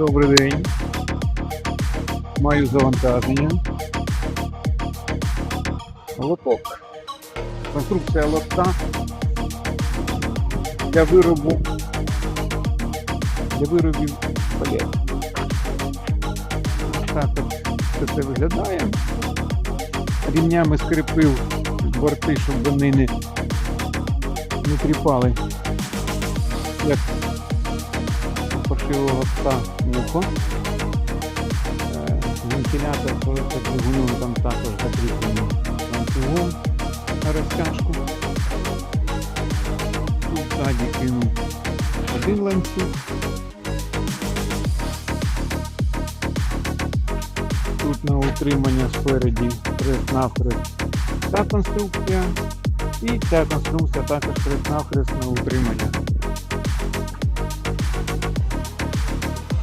Добрий день. Маю завантаження. Лоток. Конструкція лотка для виробу для виробів палет. Так от все це виглядає. Рівнями скріпив борти, щоб вони не, не тріпали. Як пса вухо. Е, Вентилятор двигуну там також закріплений ланцюгом на розтяжку. Тут ззаді кинув один ланцюг. Тут на утримання спереді хрест-навхрест та конструкція. І ця конструкція також хрест-навхрест на утримання.